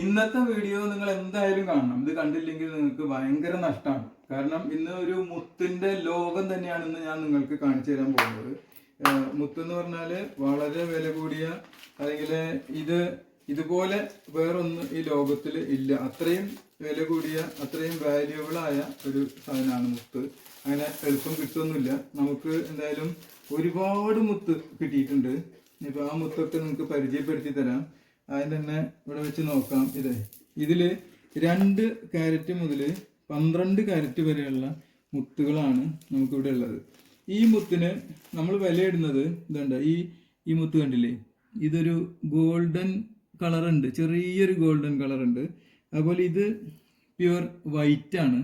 ഇന്നത്തെ വീഡിയോ നിങ്ങൾ എന്തായാലും കാണണം. ഇത് കണ്ടില്ലെങ്കിൽ നിങ്ങൾക്ക് ഭയങ്കര നഷ്ടമാണ് കാരണം ഇന്ന് ഒരു മുത്തിന്റെ ലോകം തന്നെയാണ് ഇന്ന് ഞാൻ നിങ്ങൾക്ക് കാണിച്ചു തരാൻ പോകുന്നത്. മുത്ത് എന്ന് പറഞ്ഞാൽ വളരെ വില കൂടിയ അല്ലെങ്കിൽ ഇത് ഇതുപോലെ വേറൊന്നും ഈ ലോകത്തിൽ ഇല്ല. അത്രയും വില കൂടിയ അത്രയും വാല്യുബിളായ ഒരു സാധനമാണ് മുത്ത്. അങ്ങനെ എളുപ്പം കിട്ടുമൊന്നുമില്ല നമുക്ക് എന്തായാലും ഒരുപാട് മുത്ത് കിട്ടിയിട്ടുണ്ട്. ഇപ്പൊ ആ മുത്തൊക്കെ നിങ്ങൾക്ക് പരിചയപ്പെടുത്തി തരാം. ആദ്യം തന്നെ ഇവിടെ വെച്ച് നോക്കാം. ഇത് ഇതിൽ രണ്ട് ക്യാരറ്റ് മുതൽ പന്ത്രണ്ട് ക്യാരറ്റ് വരെയുള്ള മുത്തുകളാണ് നമുക്കിവിടെ ഉള്ളത്. ഈ മുത്തിന് നമ്മൾ വിലയിടുന്നത് ഇതുണ്ട്. ഈ ഈ മുത്ത് കണ്ടില്ലേ? ഇതൊരു ഗോൾഡൻ കളർ ഉണ്ട്. ചെറിയൊരു ഗോൾഡൻ കളർ ഉണ്ട്. അതുപോലെ ഇത് പ്യുവർ വൈറ്റ് ആണ്.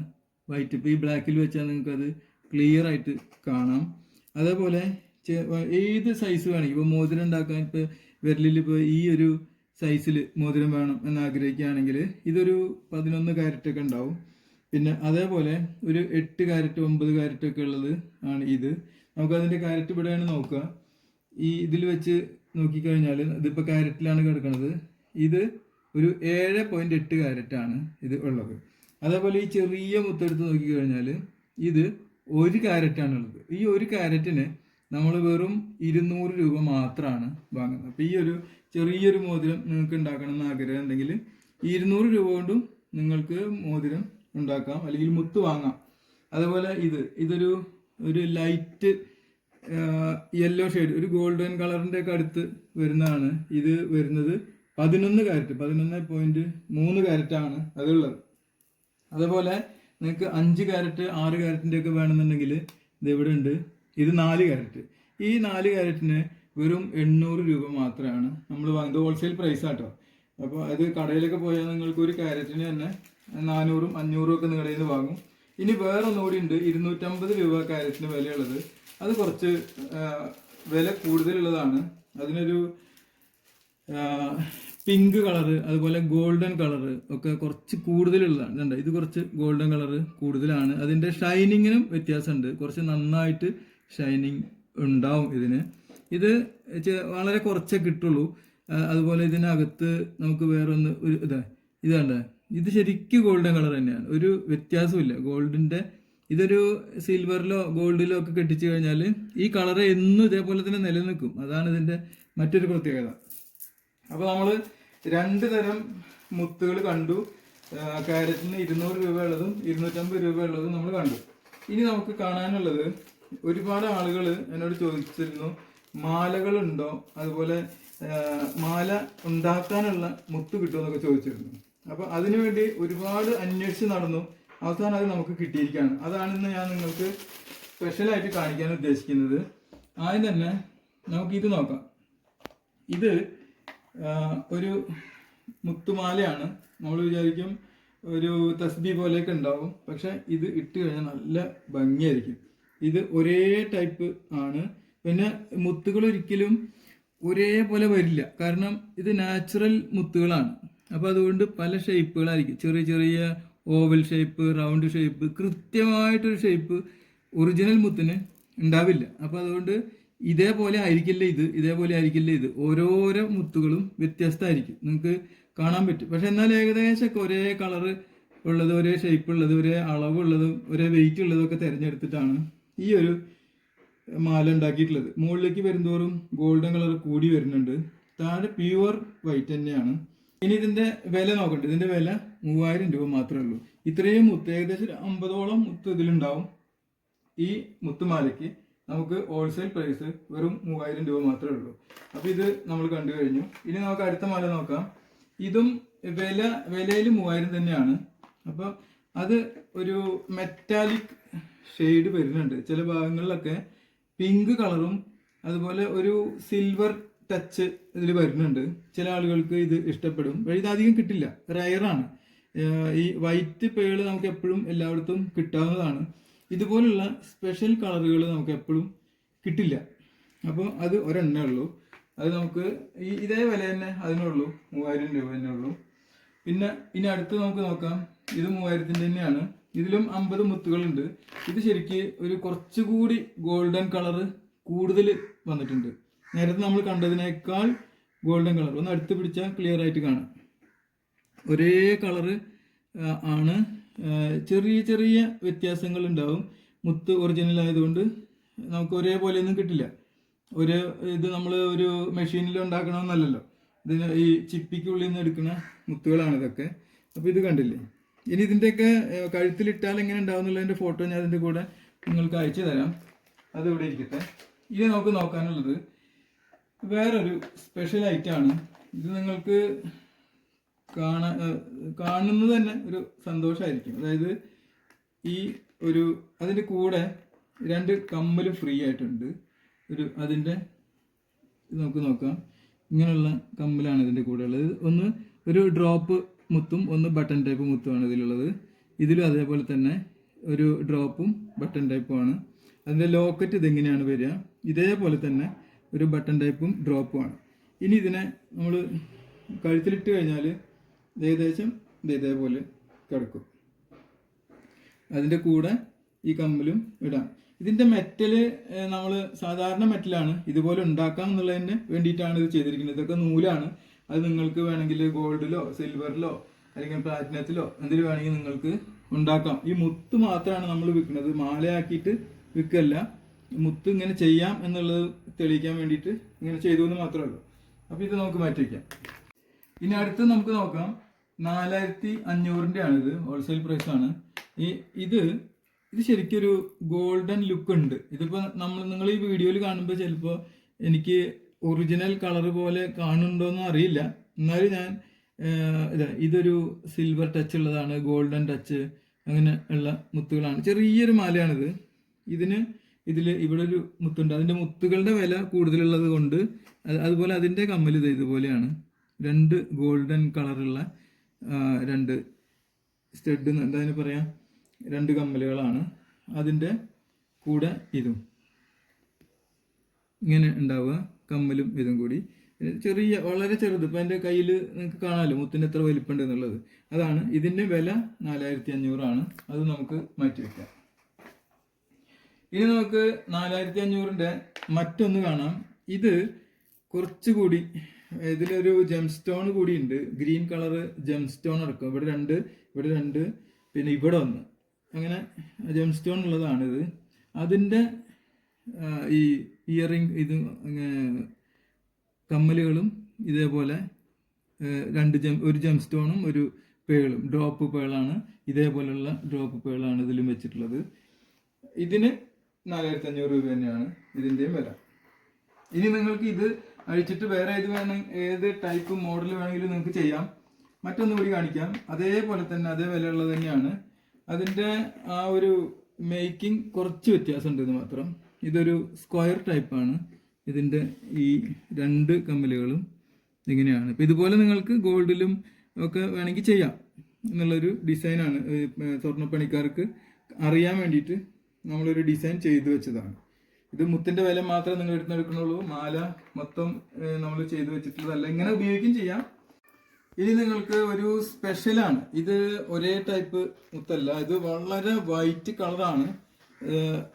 വൈറ്റ് ഇപ്പോൾ ഈ ബ്ലാക്കിൽ വെച്ചാൽ നിങ്ങൾക്കത് ക്ലിയർ ആയിട്ട് കാണാം. അതേപോലെ ഏത് സൈസ് വേണമെങ്കിൽ ഇപ്പോൾ മോതിരം ഉണ്ടാക്കാൻ ഇപ്പോൾ വിരലിൽ ഇപ്പോൾ ഈ ഒരു സൈസിൽ മോതിരം വേണം എന്ന് ആഗ്രഹിക്കുകയാണെങ്കിൽ ഇതൊരു പതിനൊന്ന് കാരറ്റ് ഒക്കെ ഉണ്ടാവും. പിന്നെ അതേപോലെ ഒരു എട്ട് കാരറ്റ് ഒമ്പത് കാരറ്റ് ഒക്കെ ഉള്ളത് ആണ് ഇത്. നമുക്ക് അതിന്റെ കാരറ്റ് ഇവിടെയാണ് നോക്കുക. ഈ ഇതിൽ വെച്ച് നോക്കിക്കഴിഞ്ഞാൽ ഇതിപ്പോൾ കാരറ്റിലാണ് കിടക്കുന്നത് ഇത് ഒരു ഏഴ് പോയിന്റ് എട്ട് കാരറ്റാണ് ഇത് ഉള്ളത്. അതേപോലെ ഈ ചെറിയ മുത്തെടുത്ത് നോക്കിക്കഴിഞ്ഞാൽ ഇത് ഒരു ക്യാരറ്റാണ് ഉള്ളത്. ഈ ഒരു ക്യാരറ്റിന് നമ്മൾ വെറും ഇരുന്നൂറ് രൂപ മാത്രമാണ് വാങ്ങുന്നത്. അപ്പോൾ ഈ ഒരു ചെറിയൊരു മോതിരം നിങ്ങൾക്ക് ഉണ്ടാക്കണം എന്ന് ആഗ്രഹം ഉണ്ടെങ്കിൽ ഇരുന്നൂറ് രൂപ കൊണ്ടും നിങ്ങൾക്ക് മോതിരം ഉണ്ടാക്കാം. അല്ലെങ്കിൽ മുത്ത് വാങ്ങാം. അതുപോലെ ഇത് ഇതൊരു ഒരു ലൈറ്റ് യെല്ലോ ഷെയ്ഡ് ഒരു ഗോൾഡൻ കളറിന്റെ ഒക്കെ അടുത്ത് വരുന്നതാണ്. ഇത് വരുന്നത് പതിനൊന്ന് കാരറ്റ് പതിനൊന്ന് പോയിന്റ് മൂന്ന് കാരറ്റാണ് അതുള്ളത്. അതുപോലെ നിങ്ങൾക്ക് അഞ്ച് കാരറ്റ് ആറ് കാരറ്റിന്റെ ഒക്കെ വേണമെന്നുണ്ടെങ്കിൽ ഇത് ഇവിടെ ഉണ്ട് ഇത് നാല് ക്യാരറ്റ് ഈ നാല് ക്യാരറ്റിന് വെറും എണ്ണൂറ് രൂപ മാത്രമാണ് നമ്മൾ വാങ്ങുന്നത്. ഹോൾസെയിൽ പ്രൈസ് ആട്ടോ. അപ്പോൾ അത് കടയിലൊക്കെ പോയാൽ നിങ്ങൾക്ക് ഒരു ക്യാരറ്റിന് തന്നെ നാനൂറും അഞ്ഞൂറും ഒക്കെ നിങ്ങളുടെ നിന്ന് വാങ്ങും. ഇനി വേറെ ഒന്നുകൂടി ഉണ്ട്. ഇരുന്നൂറ്റമ്പത് രൂപ ക്യാരറ്റിന് വിലയുള്ളത്. അത് കുറച്ച് വില കൂടുതലുള്ളതാണ്. അതിനൊരു പിങ്ക് കളറ് അതുപോലെ ഗോൾഡൻ കളറ് ഒക്കെ കുറച്ച് കൂടുതലുള്ളതാണ്. ഇതുണ്ട് ഇത് കുറച്ച് ഗോൾഡൻ കളറ് കൂടുതലാണ്. അതിന്റെ ഷൈനിങ്ങിനും വ്യത്യാസമുണ്ട്. കുറച്ച് നന്നായിട്ട് ഷൈനിങ് ഉണ്ടാവും ഇതിന്. ഇത് വളരെ കുറച്ചേ കിട്ടുള്ളൂ. അതുപോലെ ഇതിനകത്ത് നമുക്ക് വേറൊന്ന് ഒരു ഇതാ ഇതാണ്ട്. ഇത് ശരിക്കും ഗോൾഡൻ കളർ തന്നെയാണ്. ഒരു വ്യത്യാസമില്ല ഗോൾഡിന്റെ ഇതൊരു സിൽവറിലോ ഗോൾഡിലോ ഒക്കെ കെട്ടിച്ചു കഴിഞ്ഞാൽ ഈ കളർ എന്നും ഇതേപോലെ തന്നെ നിലനിൽക്കും. അതാണ് ഇതിന്റെ മറ്റൊരു പ്രത്യേകത. അപ്പോൾ നമ്മൾ രണ്ട് തരം മുത്തുകൾ കണ്ടു. കാരറ്റിന് ഇരുന്നൂറ് രൂപ ഉള്ളതും ഇരുന്നൂറ്റമ്പത് രൂപ ഉള്ളതും നമ്മൾ കണ്ടു. ഇനി നമുക്ക് കാണാനുള്ളത് ഒരുപാട് ആളുകൾ എന്നോട് ചോദിച്ചിരുന്നു മാലകളുണ്ടോ? അതുപോലെ മാല ഉണ്ടാക്കാനുള്ള മുത്ത് കിട്ടുമെന്നൊക്കെ ചോദിച്ചിരുന്നു. അപ്പോൾ അതിനുവേണ്ടി ഒരുപാട് അന്വേഷിച്ച് നടന്നു. അവസാനം അത് നമുക്ക് കിട്ടിയിരിക്കുകയാണ്. അതാണ് ഇന്ന് ഞാൻ നിങ്ങൾക്ക് സ്പെഷ്യലായിട്ട് കാണിക്കാൻ ഉദ്ദേശിക്കുന്നത്. ആദ്യം തന്നെ നമുക്ക് ഇത് നോക്കാം. ഇത് ഒരു മുത്തുമാലയാണ്. നമ്മൾ വിചാരിക്കും ഒരു തസ്ബി പോലെയൊക്കെ ഉണ്ടാവും. പക്ഷെ ഇത് ഇട്ട് കഴിഞ്ഞാൽ നല്ല ഭംഗിയായിരിക്കും. ഇത് ഒരേ ടൈപ്പ് ആണ്. പിന്നെ മുത്തുകൾ ഒരിക്കലും ഒരേപോലെ വരില്ല. കാരണം ഇത് നാച്ചുറൽ മുത്തുകളാണ്. അപ്പോൾ അതുകൊണ്ട് പല ഷേപ്പുകളായിരിക്കും ചെറിയ ചെറിയ ഓവൽ ഷേപ്പ് റൗണ്ട് ഷേപ്പ് കൃത്യമായിട്ടൊരു ഷേപ്പ് ഒറിജിനൽ മുത്തിന് ഉണ്ടാവില്ല. അപ്പോൾ അതുകൊണ്ട് ഇതേപോലെ ആയിരിക്കില്ല ഇത് ഇതേപോലെ ആയിരിക്കില്ല ഇത്. ഓരോരോ മുത്തുകളും വ്യത്യസ്തമായിരിക്കും. നിങ്ങൾക്ക് കാണാൻ പറ്റും. പക്ഷെ എന്നാൽ ഏകദേശമൊക്കെ ഒരേ കളറ് ഉള്ളത് ഒരേ ഷേപ്പ് ഉള്ളത് ഒരേ അളവുള്ളതും ഒരേ വെയിറ്റ് ഉള്ളതും ഒക്കെ തിരഞ്ഞെടുത്തിട്ടാണ് ഈ ഒരു മാല ഉണ്ടാക്കിയിട്ടുള്ളത്. മുകളിലേക്ക് വരുന്തോറും ഗോൾഡൻ കളർ കൂടി വരുന്നുണ്ട്. താഴെ പ്യുവർ വൈറ്റ് തന്നെയാണ്. ഇനി ഇതിന്റെ വില നോക്കട്ടെ. ഇതിന്റെ വില മൂവായിരം രൂപ മാത്രമേ ഉള്ളൂ. ഇത്രയും മുത്ത് ഏകദേശം അമ്പതോളം മുത്ത് ഇതിലുണ്ടാവും. ഈ മുത്തുമാലയ്ക്ക് നമുക്ക് ഹോൾസെയിൽ പ്രൈസ് വെറും മൂവായിരം രൂപ മാത്രമേ ഉള്ളൂ. അപ്പോൾ ഇത് നമ്മൾ കണ്ടു കഴിഞ്ഞു. ഇനി നമുക്ക് അടുത്ത മാല നോക്കാം. ഇതും വില വിലയിൽ മൂവായിരം തന്നെയാണ്. അപ്പോൾ അത് ഒരു മെറ്റാലിക് ഷെയ്ഡ് വരുന്നുണ്ട്. ചില ഭാഗങ്ങളിലൊക്കെ പിങ്ക് കളറും അതുപോലെ ഒരു സിൽവർ ടച്ച് ഇതിൽ വരുന്നുണ്ട്. ചില ആളുകൾക്ക് ഇത് ഇഷ്ടപ്പെടും. പക്ഷേ ഇതധികം കിട്ടില്ല. റയറാണ് ഈ വൈറ്റ് പേൾ നമുക്ക് എപ്പോഴും എല്ലായിടത്തും കിട്ടാവുന്നതാണ്. ഇതുപോലുള്ള സ്പെഷ്യൽ കളറുകൾ നമുക്ക് എപ്പോഴും കിട്ടില്ല. അപ്പോൾ അത് ഒരെണ്ണേ ഉള്ളൂ. അത് നമുക്ക് ഈ ഇതേ വില തന്നെ അതിനുള്ളൂ മൂവായിരം രൂപ തന്നെ ഉള്ളൂ. പിന്നെ ഇനി അടുത്ത് നമുക്ക് നോക്കാം. ഇത് മൂവായിരത്തിന്റെ തന്നെയാണ്. ഇതിലും അമ്പത് മുത്തുകളുണ്ട്. ഇത് ശരിക്ക് ഒരു കുറച്ചുകൂടി ഗോൾഡൻ കളറ് കൂടുതൽ വന്നിട്ടുണ്ട്. നേരത്തെ നമ്മൾ കണ്ടതിനേക്കാൾ ഗോൾഡൻ കളർ ഒന്ന് അടുത്ത് പിടിച്ചാൽ ക്ലിയർ ആയിട്ട് കാണാം. ഒരേ കളറ് ആണ് ചെറിയ ചെറിയ വ്യത്യാസങ്ങൾ ഉണ്ടാവും. മുത്ത് ഒറിജിനൽ ആയതുകൊണ്ട് നമുക്ക് ഒരേപോലെ ഒന്നും കിട്ടില്ല. ഒരു ഇത് നമ്മൾ ഒരു മെഷീനിൽ ഉണ്ടാക്കണമെന്നല്ലല്ലോ. ഇത് ഈ ചിപ്പിക്കുള്ളിൽ നിന്ന് എടുക്കുന്ന മുത്തുകളാണ് ഇതൊക്കെ. അപ്പോൾ ഇത് കണ്ടില്ലേ? ഇനി ഇതിന്റെയൊക്കെ കഴുത്തിലിട്ടാൽ എങ്ങനെ ഉണ്ടാവും എന്നുള്ളതിന്റെ ഫോട്ടോ ഞാൻ അതിന്റെ കൂടെ നിങ്ങൾക്ക് അയച്ചു തരാം. അത് ഇവിടെ ഇരിക്കട്ടെ. ഇനി നമുക്ക് നോക്കാനുള്ളത് വേറൊരു സ്പെഷ്യൽ ഐറ്റമാണ് ഇത് നിങ്ങൾക്ക് കാണാ കാണുന്നത് തന്നെ ഒരു സന്തോഷമായിരിക്കും അതായത് ഈ ഒരു അതിന്റെ കൂടെ രണ്ട് കമ്മൽ ഫ്രീ ആയിട്ടുണ്ട്. ഒരു അതിന്റെ നമുക്ക് നോക്കാം. ഇങ്ങനെയുള്ള കമ്മലാണ് ഇതിന്റെ കൂടെ ഉള്ളത്. ഒന്ന് ഒരു ഡ്രോപ്പ് മുത്തും ഒന്ന് ബട്ടൺ ടൈപ്പ് മുത്തുമാണ് ഇതിലുള്ളത്. ഇതിലും അതേപോലെ തന്നെ ഒരു ഡ്രോപ്പും ബട്ടൺ ടൈപ്പുമാണ് അതിന്റെ ലോക്കറ്റ് ഇതെങ്ങനെയാണ് വരിക? ഇതേപോലെ തന്നെ ഒരു ബട്ടൺ ടൈപ്പും ഡ്രോപ്പും ആണ്. ഇനി ഇതിനെ നമ്മൾ കഴുത്തിലിട്ട് കഴിഞ്ഞാൽ ഏകദേശം ഇത് ഇതേപോലെ കിടക്കും. അതിന്റെ കൂടെ ഈ കമ്മലും ഇടാം. ഇതിന്റെ മെറ്റൽ നമ്മൾ സാധാരണ മെറ്റലാണ് ഇതുപോലെ ഉണ്ടാക്കാം എന്നുള്ളതിന് വേണ്ടിയിട്ടാണ് ഇത് ചെയ്തിരിക്കുന്നത്. ഇതൊക്കെ നൂലാണ്. അത് നിങ്ങൾക്ക് വേണമെങ്കിൽ ഗോൾഡിലോ സിൽവറിലോ അല്ലെങ്കിൽ പ്ലാറ്റിനത്തിലോ എന്തിൽ വേണമെങ്കിൽ നിങ്ങൾക്ക് ഉണ്ടാക്കാം. ഈ മുത്ത് മാത്രമാണ് നമ്മൾ വിൽക്കുന്നത്. മാലയാക്കിയിട്ട് വിൽക്കല്ല. മുത്ത് ഇങ്ങനെ ചെയ്യാം എന്നുള്ളത് തെളിയിക്കാൻ വേണ്ടിയിട്ട് ഇങ്ങനെ ചെയ്തു എന്ന് മാത്രമേ ഉള്ളൂ. അപ്പോൾ ഇത് നമുക്ക് മാറ്റി വയ്ക്കാം ഇനി അടുത്ത് നമുക്ക് നോക്കാം. നാലായിരത്തി അഞ്ഞൂറിന്റെ ആണിത്. ഹോൾസെയിൽ പ്രൈസ് ആണ്. ഈ ഇത് ഇത് ശരിക്കൊരു ഗോൾഡൻ ലുക്ക് ഉണ്ട്. ഇതിപ്പോൾ നമ്മൾ നിങ്ങൾ ഈ വീഡിയോയിൽ കാണുമ്പോൾ ചിലപ്പോൾ എനിക്ക് ഒറിജിനൽ കളർ പോലെ കാണുന്നുണ്ടോയെന്ന് അറിയില്ല. എന്നാലും ഞാൻ ഇതൊരു സിൽവർ ടച്ച് ഉള്ളതാണ് ഗോൾഡൻ ടച്ച് അങ്ങനെ ഉള്ള മുത്തുകളാണ്. ചെറിയൊരു മാലയാണിത്. ഇതിന് ഇതിൽ ഇവിടെ ഒരു മുത്തുണ്ട്. അതിന്റെ മുത്തുകളുടെ വില കൂടുതലുള്ളത് കൊണ്ട് അതുപോലെ അതിന്റെ കമ്മൽ ഇത് ഇതുപോലെയാണ്. രണ്ട് ഗോൾഡൻ കളറുള്ള രണ്ട് സ്റ്റഡ് എന്താ പറയാ? രണ്ട് കമ്മലുകളാണ്. അതിന്റെ കൂടെ ഇതും. ഇങ്ങനെ ഉണ്ടാവുക കമ്മലും ഇതും കൂടി. ചെറിയ വളരെ ചെറുത്. ഇപ്പം എന്റെ കയ്യിൽ നിങ്ങൾക്ക് കാണാമല്ലോ മുത്തിന് എത്ര വലിപ്പമുണ്ട് എന്നുള്ളത്. അതാണ് ഇതിന്റെ വില നാലായിരത്തി അഞ്ഞൂറാണ് അത് നമുക്ക് മാറ്റി വെക്കാം. ഇനി നമുക്ക് നാലായിരത്തി അഞ്ഞൂറിന്റെ മറ്റൊന്ന് കാണാം. ഇത് കുറച്ചുകൂടി ഇതിലൊരു ജെം സ്റ്റോൺ കൂടി ഉണ്ട് ഗ്രീൻ കളറ് ജെം സ്റ്റോൺ ഇറക്കും ഇവിടെ രണ്ട് ഇവിടെ രണ്ട് പിന്നെ ഇവിടെ ഒന്ന്. അങ്ങനെ ജെം സ്റ്റോൺ ഉള്ളതാണിത്. അതിന്റെ ഈ ഇയറിങ് ഇത് കമ്മലുകളും ഇതേപോലെ രണ്ട് ജം ഒരു ജം സ്റ്റോണും ഒരു പേളും ഡ്രോപ്പ് പേളാണ് ഇതേപോലെയുള്ള ഡ്രോപ്പ് പേളാണ് ഇതിലും വെച്ചിട്ടുള്ളത്. ഇതിന് നാലായിരത്തി അഞ്ഞൂറ് രൂപ തന്നെയാണ് ഇതിന്റെയും വില. ഇനി നിങ്ങൾക്ക് ഇത് അഴിച്ചിട്ട് വേറെ ഏത് വേണം ഏത് ടൈപ്പ് മോഡൽ വേണമെങ്കിലും നിങ്ങൾക്ക് ചെയ്യാം. മറ്റൊന്നും കൂടി കാണിക്കാം. അതേപോലെ തന്നെ അതേ വിലയുള്ളത് തന്നെയാണ്. അതിന്റെ ആ ഒരു മേക്കിംഗ് കുറച്ച് വ്യത്യാസമുണ്ട് ഇത് മാത്രം. ഇതൊരു സ്ക്വയർ ടൈപ്പാണ് ഇതിന്റെ ഈ രണ്ട് കമ്മലുകളും ഇങ്ങനെയാണ്. ഇപ്പം ഇതുപോലെ നിങ്ങൾക്ക് ഗോൾഡിലും ഒക്കെ വേണമെങ്കിൽ ചെയ്യാം എന്നുള്ളൊരു ഡിസൈനാണ് സ്വർണപ്പണിക്കാർക്ക് അറിയാൻ വേണ്ടിയിട്ട് നമ്മളൊരു ഡിസൈൻ ചെയ്തു വെച്ചതാണ്. ഇത് മുത്തിന്റെ വില മാത്രമേ നിങ്ങൾ എടുത്തെടുക്കണുള്ളൂ മാല മൊത്തം നമ്മൾ ചെയ്തു വെച്ചിട്ടുള്ളതല്ല. ഇങ്ങനെ ഉപയോഗിക്കും ചെയ്യാം. ഇനി നിങ്ങൾക്ക് ഒരു സ്പെഷ്യലാണ് ഇത് ഒരേ ടൈപ്പ് മുത്തല്ല. ഇത് വളരെ വൈറ്റ് കളറാണ്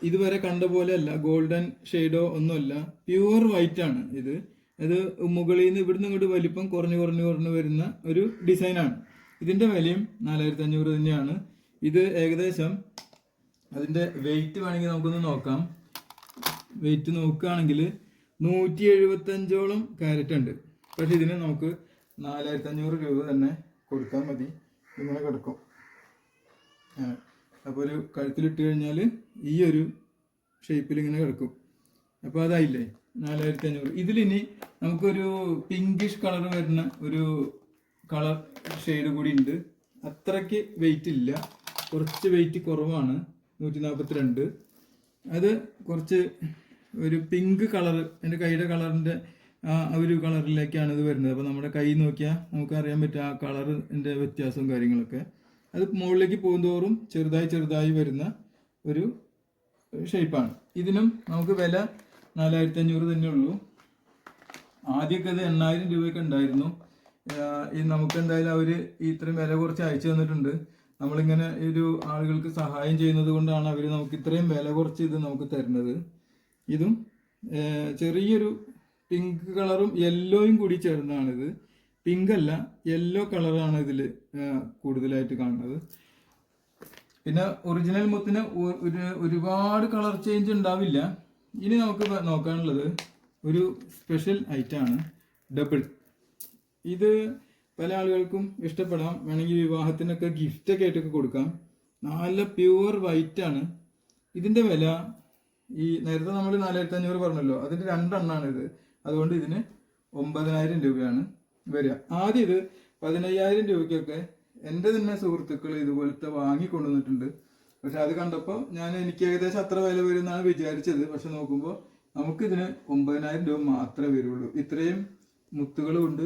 ഇതുവരെ കണ്ട പോലെയല്ല ഗോൾഡൻ ഷെയ്ഡോ ഒന്നുമല്ല പ്യുവർ വൈറ്റ് ആണ് ഇത്. അത് മുകളിൽ നിന്ന് ഇവിടുന്ന് ഇങ്ങോട്ട് വലിപ്പം കുറഞ്ഞു കുറഞ്ഞു കുറഞ്ഞു വരുന്ന ഒരു ഡിസൈനാണ് ഇതിന്റെ വിലയും നാലായിരത്തി അഞ്ഞൂറ് തന്നെയാണ്. ഇത് ഏകദേശം അതിന്റെ വെയിറ്റ് വേണമെങ്കിൽ നമുക്കൊന്ന് നോക്കാം. വെയിറ്റ് നോക്കുകയാണെങ്കിൽ നൂറ്റി എഴുപത്തഞ്ചോളം ക്യാരറ്റ് ഉണ്ട്. പക്ഷെ ഇതിന് നമുക്ക് നാലായിരത്തി അഞ്ഞൂറ് രൂപ തന്നെ കൊടുത്താൽ മതി. ഇങ്ങനെ കിടക്കും. അപ്പോൾ ഒരു കഴുത്തിലിട്ട് കഴിഞ്ഞാൽ ഈ ഒരു ഷേപ്പിൽ ഇങ്ങനെ കിടക്കും. അപ്പോൾ അതായില്ലേ? നാലായിരത്തി അഞ്ഞൂറ് ഇതിലിനി നമുക്കൊരു പിങ്കിഷ് കളർ വരുന്ന ഒരു കളർ ഷെയ്ഡ് കൂടി ഉണ്ട്. അത്രയ്ക്ക് വെയിറ്റ് ഇല്ല. കുറച്ച് വെയിറ്റ് കുറവാണ്. നൂറ്റി നാൽപ്പത്തിരണ്ട് അത് കുറച്ച് ഒരു പിങ്ക് കളർ എന്റെ കൈയുടെ കളറിന്റെ ആ ഒരു കളറിലേക്കാണ് ഇത് വരുന്നത്. അപ്പോൾ നമ്മുടെ കൈ നോക്കിയാൽ നമുക്ക് അറിയാൻ പറ്റും ആ കളറിന്റെ വ്യത്യാസവും കാര്യങ്ങളൊക്കെ. അത് മുകളിലേക്ക് പോകുന്തോറും ചെറുതായി ചെറുതായി വരുന്ന ഒരു ഷേപ്പാണ് ഇതിനും നമുക്ക് വില നാലായിരത്തി അഞ്ഞൂറ് തന്നെ ഉള്ളൂ. ആദ്യമൊക്കെ അത് എണ്ണായിരം രൂപയൊക്കെ ഉണ്ടായിരുന്നു. ഈ നമുക്ക് എന്തായാലും അവർ ഇത്രയും വില കുറച്ച് അയച്ചു തന്നിട്ടുണ്ട്. നമ്മളിങ്ങനെ ഒരു ആളുകൾക്ക് സഹായം ചെയ്യുന്നത് കൊണ്ടാണ് അവർ നമുക്ക് ഇത്രയും വില കുറച്ച് ഇത് നമുക്ക് തരുന്നത്. ഇതും ചെറിയൊരു പിങ്ക് കളറും യെല്ലോയും കൂടി ചേർന്നതാണിത്. പിങ്ക് അല്ല യെല്ലോ കളറാണ് ഇതിൽ കൂടുതലായിട്ട് കാണുന്നത്. പിന്നെ ഒറിജിനൽ മുത്തിന് ഒരു ഒരുപാട് കളർ ചേഞ്ച് ഉണ്ടാവില്ല. ഇനി നമുക്ക് നോക്കാനുള്ളത് ഒരു സ്പെഷ്യൽ ഐറ്റമാണ് ഡബിൾ ഇത് പല ആളുകൾക്കും ഇഷ്ടപ്പെടാം. വേണമെങ്കിൽ വിവാഹത്തിനൊക്കെ ഗിഫ്റ്റൊക്കെ ആയിട്ടൊക്കെ കൊടുക്കാം. നല്ല പ്യുവർ വൈറ്റ് ആണ്. ഇതിന്റെ വില ഈ നേരത്തെ നമ്മൾ നാലായിരത്തി അഞ്ഞൂറ് പറഞ്ഞല്ലോ അതിന്റെ രണ്ടെണ്ണാണ് ഇത് അതുകൊണ്ട് ഇതിന് ഒമ്പതിനായിരം രൂപയാണ്. വരിക. ആദ്യം ഇത് പതിനയ്യായിരം രൂപയ്ക്കൊക്കെ എന്റെ തന്നെ സുഹൃത്തുക്കൾ ഇതുപോലത്തെ വാങ്ങിക്കൊണ്ടുവന്നിട്ടുണ്ട്. പക്ഷെ അത് കണ്ടപ്പോൾ ഞാൻ എനിക്ക് ഏകദേശം അത്ര വില വരും എന്നാണ് വിചാരിച്ചത്. പക്ഷെ നോക്കുമ്പോൾ നമുക്കിതിന് ഒമ്പതിനായിരം രൂപ മാത്രമേ വരുള്ളൂ. ഇത്രയും മുത്തുകൾ കൊണ്ട്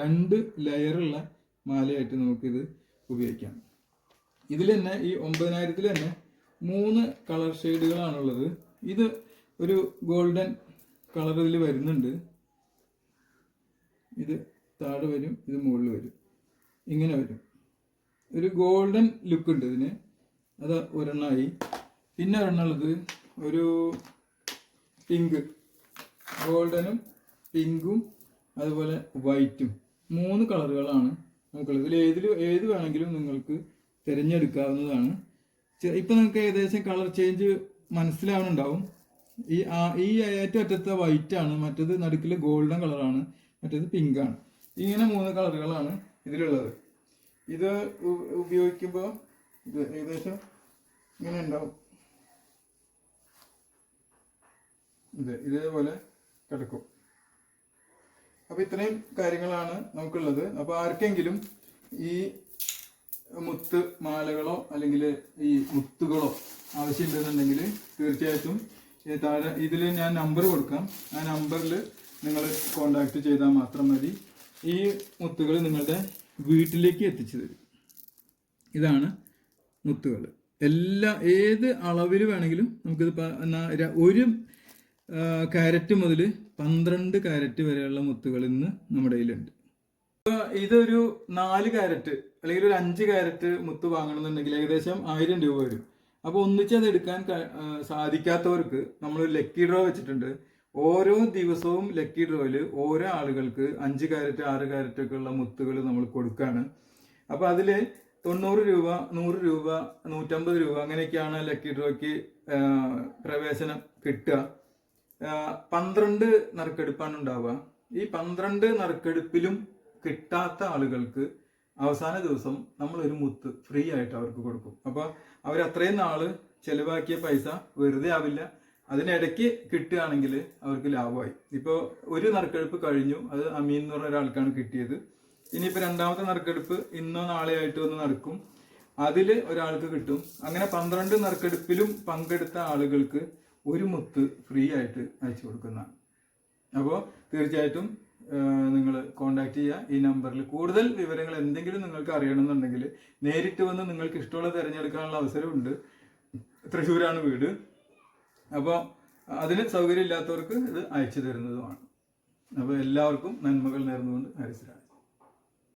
രണ്ട് ലെയറുള്ള മാലയായിട്ട് നമുക്കിത് ഉപയോഗിക്കാം. ഇതിൽ തന്നെ ഈ ഒമ്പതിനായിരത്തിൽ തന്നെ മൂന്ന് കളർ ഷെയ്ഡുകളാണുള്ളത് ഇത് ഒരു ഗോൾഡൻ കളർ ഇതിൽ വരുന്നുണ്ട്. ഇത് താഴെ വരും ഇത് മുകളിൽ വരും. ഇങ്ങനെ വരും. ഒരു ഗോൾഡൻ ലുക്ക് ഉണ്ട് ഇതിന്. അത് ഒരെണ്ണമായി പിന്നെ ഒരെണ്ണമുള്ളത് ഒരു പിങ്ക് ഗോൾഡനും പിങ്കും അതുപോലെ വൈറ്റും മൂന്ന് കളറുകളാണ് നമുക്കുള്ളത്. ഇതിൽ ഏതിൽ ഏത് വേണമെങ്കിലും നിങ്ങൾക്ക് തിരഞ്ഞെടുക്കാവുന്നതാണ്. ഇപ്പം നിങ്ങൾക്ക് ഏകദേശം കളർ ചേഞ്ച് മനസ്സിലാവുന്നുണ്ടാവും. ഈ ഈ ഏറ്റവും അറ്റത്തെ വൈറ്റാണ് മറ്റേത് നടുക്കിൽ ഗോൾഡൻ കളറാണ് മറ്റേത് പിങ്ക് ആണ്. ഇങ്ങനെ മൂന്ന് കളറുകളാണ് ഇതിലുള്ളത്. ഇത് ഉപയോഗിക്കുമ്പോൾ ഇത് ഏകദേശം ഇങ്ങനെ ഉണ്ടാവും. ഇത് ഇതേപോലെ കിടക്കും. അപ്പോൾ ഇത്രയും കാര്യങ്ങളാണ് നമുക്കുള്ളത്. അപ്പോൾ ആർക്കെങ്കിലും ഈ മുത്ത് മാലകളോ അല്ലെങ്കിൽ ഈ മുത്തുകളോ ആവശ്യമുണ്ടെന്നുണ്ടെങ്കിൽ തീർച്ചയായിട്ടും താഴെ ഇതിൽ ഞാൻ നമ്പർ കൊടുക്കാം. ആ നമ്പറിൽ നിങ്ങൾ കോണ്ടാക്ട് ചെയ്താൽ മാത്രം മതി. ഈ മുത്തുകൾ നിങ്ങളുടെ വീട്ടിലേക്ക് എത്തിച്ചു തരും. ഇതാണ് മുത്തുകൾ. എല്ലാ ഏത് അളവിൽ വേണമെങ്കിലും നമുക്കിത് ഒരു കാരറ്റ് മുതൽ പന്ത്രണ്ട് കാരറ്റ് വരെയുള്ള മുത്തുകൾ ഇന്ന് നമ്മുടെ കയ്യിലുണ്ട്. ഇതൊരു നാല് കാരറ്റ് അല്ലെങ്കിൽ ഒരു അഞ്ച് കാരറ്റ് മുത്ത് വാങ്ങണമെന്നുണ്ടെങ്കിൽ ഏകദേശം ആയിരം രൂപ വരും. അപ്പോൾ ഒന്നിച്ച് അത് എടുക്കാൻ സാധിക്കാത്തവർക്ക് നമ്മൾ ലക്കി ഡ്രോ വെച്ചിട്ടുണ്ട്. ഓരോ ദിവസവും ലക്കി ഡ്രോയിൽ ഓരോ ആളുകൾക്ക് അഞ്ച് കാരറ്റ് ആറ് കാരറ്റ് ഒക്കെ ഉള്ള മുത്തുകൾ നമ്മൾ കൊടുക്കുകയാണ് അപ്പോൾ അതിൽ തൊണ്ണൂറ് രൂപ നൂറ് രൂപ നൂറ്റമ്പത് രൂപ അങ്ങനെയൊക്കെയാണ് ലക്കി ഡ്രോയ്ക്ക് പ്രവേശനം കിട്ടുക. പന്ത്രണ്ട് നറുക്കെടുപ്പാണ് ഉണ്ടാവുക. ഈ പന്ത്രണ്ട് നറുക്കെടുപ്പിലും കിട്ടാത്ത ആളുകൾക്ക് അവസാന ദിവസം നമ്മൾ ഒരു മുത്ത് ഫ്രീ ആയിട്ട് അവർക്ക് കൊടുക്കും. അപ്പോൾ അവർ അത്രയും നാൾ ചെലവാക്കിയ പൈസ വെറുതെ ആവില്ല. അതിനിടയ്ക്ക് കിട്ടുകയാണെങ്കിൽ അവർക്ക് ലാഭമായി. ഇപ്പോൾ ഒരു നറുക്കെടുപ്പ് കഴിഞ്ഞു. അത് അമീൻ എന്ന് പറഞ്ഞ ഒരാൾക്കാണ് കിട്ടിയത്. ഇനിയിപ്പോൾ രണ്ടാമത്തെ നറുക്കെടുപ്പ് ഇന്നോ നാളെ ആയിട്ട് ഒന്ന് നടക്കും. അതിൽ ഒരാൾക്ക് കിട്ടും. അങ്ങനെ പന്ത്രണ്ട് നറുക്കെടുപ്പിലും പങ്കെടുത്ത ആളുകൾക്ക് ഒരു മുത്ത് ഫ്രീ ആയിട്ട് അയച്ചു കൊടുക്കുന്നതാണ്. അപ്പോൾ തീർച്ചയായിട്ടും നിങ്ങൾ കോണ്ടാക്ട് ചെയ്യുക. ഈ നമ്പറിൽ കൂടുതൽ വിവരങ്ങൾ എന്തെങ്കിലും നിങ്ങൾക്ക് അറിയണമെന്നുണ്ടെങ്കിൽ നേരിട്ട് വന്ന് നിങ്ങൾക്ക് ഇഷ്ടമുള്ള തിരഞ്ഞെടുക്കാനുള്ള അവസരമുണ്ട്. തൃശ്ശൂരാണ് വീട്. അപ്പോൾ അതിന് സൗകര്യമില്ലാത്തവർക്ക് ഇത് അയച്ചു തരുന്നതുമാണ്. അപ്പോൾ എല്ലാവർക്കും നന്മകൾ നേർന്നുകൊണ്ട് ഹരിശ്രാം